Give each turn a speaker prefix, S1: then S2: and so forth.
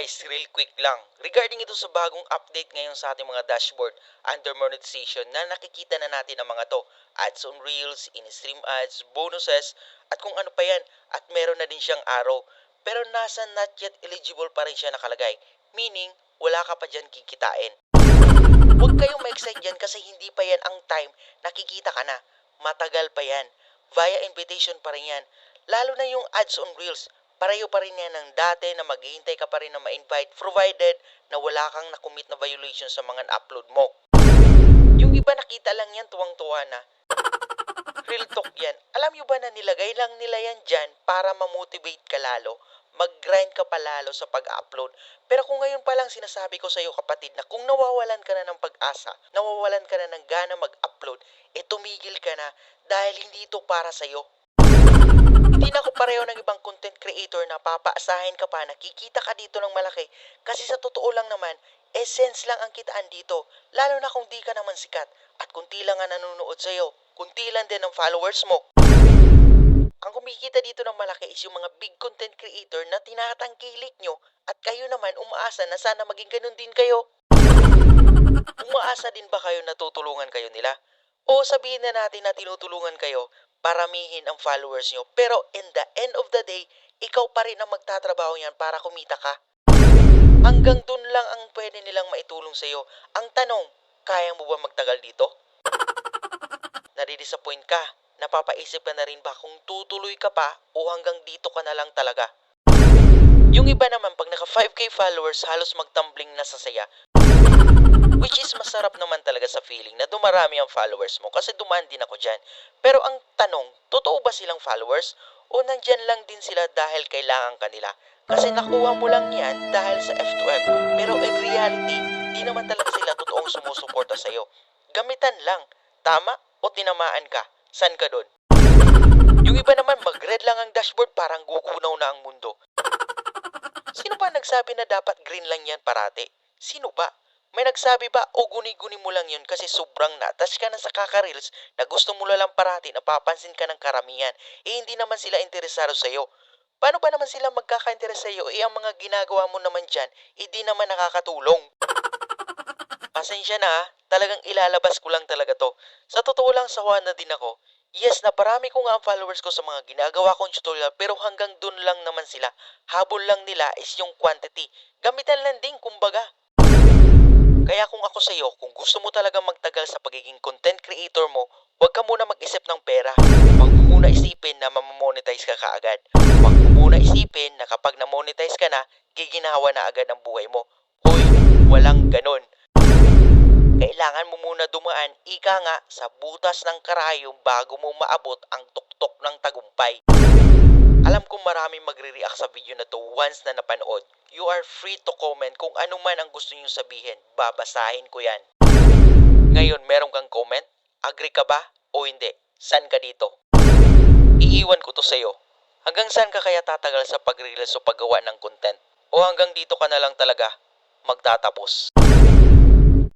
S1: guys, real quick lang. Regarding ito sa bagong update ngayon sa ating mga dashboard under monetization na nakikita na natin ang mga to. Ads on Reels, in-stream ads, bonuses, at kung ano pa yan. At meron na din siyang arrow. Pero nasa not yet eligible pa rin siya nakalagay. Meaning, wala ka pa dyan kikitain. Huwag kayong ma-excite dyan kasi hindi pa yan ang time nakikita ka na. Matagal pa yan. Via invitation pa rin yan. Lalo na yung ads on Reels. Pareho pa rin yan ng dati na maghihintay ka pa rin na ma-invite provided na wala kang nakumit na violation sa mga upload mo. Yung iba nakita lang yan tuwang-tuwa na. Real talk yan. Alam nyo ba na nilagay lang nila yan dyan para mamotivate ka lalo? Mag-grind ka pa lalo sa pag-upload. Pero kung ngayon pa lang sinasabi ko sa iyo kapatid na kung nawawalan ka na ng pag-asa, nawawalan ka na ng gana mag-upload, eh tumigil ka na dahil hindi ito para sa iyo. Pareho ng ibang content creator na papaasahin ka pa, nakikita ka dito ng malaki. Kasi sa totoo lang naman, essence lang ang kitaan dito. Lalo na kung di ka naman sikat. At kunti lang ang nanonood sa'yo. Kunti lang din ang followers mo. Ang kumikita dito ng malaki is yung mga big content creator na tinatangkilik nyo at kayo naman umaasa na sana maging ganun din kayo. Umaasa din ba kayo na tutulungan kayo nila? O sabihin na natin na tinutulungan kayo, paramihin ang followers nyo. Pero in the end of the day, ikaw pa rin ang magtatrabaho yan para kumita ka. Hanggang dun lang ang pwede nilang maitulong sa'yo. Ang tanong, kaya mo ba magtagal dito? Nadidisappoint ka. Napapaisip ka na rin ba kung tutuloy ka pa o hanggang dito ka na lang talaga? Yung iba naman, pag naka 5k followers, halos magtumbling na sa saya. Which is masarap naman talaga sa feeling na dumarami ang followers mo kasi dumaan din ako dyan. Pero ang tanong, totoo ba silang followers? O nandyan lang din sila dahil kailangan kanila? Kasi nakuha mo lang yan dahil sa F2F. Pero in reality, di naman talaga sila totoong sumusuporta sa'yo. Gamitan lang. Tama o tinamaan ka? San ka doon? Yung iba naman, mag-red lang ang dashboard parang gugunaw na ang mundo. Sino ba nagsabi na dapat green lang yan parati? Sino ba? May nagsabi ba o guni-guni mo lang yun kasi sobrang natas ka na sa kakareels na gusto mo lang parati na papansin ka ng karamihan eh hindi naman sila interesado sa'yo. Paano ba naman sila magkaka-interest sa'yo eh ang mga ginagawa mo naman dyan hindi naman nakakatulong. Pasensya na ha, talagang ilalabas ko lang talaga to. Sa totoo lang sawa na din ako. Yes, naparami ko nga ang followers ko sa mga ginagawa kong tutorial pero hanggang dun lang naman sila. Habol lang nila is yung quantity. Gamitan lang din kumbaga. Kaya kung ako sa iyo, kung gusto mo talaga magtagal sa pagiging content creator mo, huwag ka muna mag-isip ng pera. Huwag mo muna isipin na mamamonetize ka kaagad. Huwag mo muna isipin na kapag na-monetize ka na, giginawa na agad ang buhay mo. Hoy, walang ganon. Kailangan mo muna dumaan, ika nga, sa butas ng karayom bago mo maabot ang tuktok ng tagumpay. Alam kong maraming magre-react sa video na to once na napanood. You are free to comment kung ano man ang gusto nyo sabihin. Babasahin ko yan. Ngayon, meron kang comment? Agree ka ba o hindi? San ka dito? Iiwan ko to sa'yo. Hanggang saan ka kaya tatagal sa pag-release o paggawa ng content? O hanggang dito ka na lang talaga magtatapos?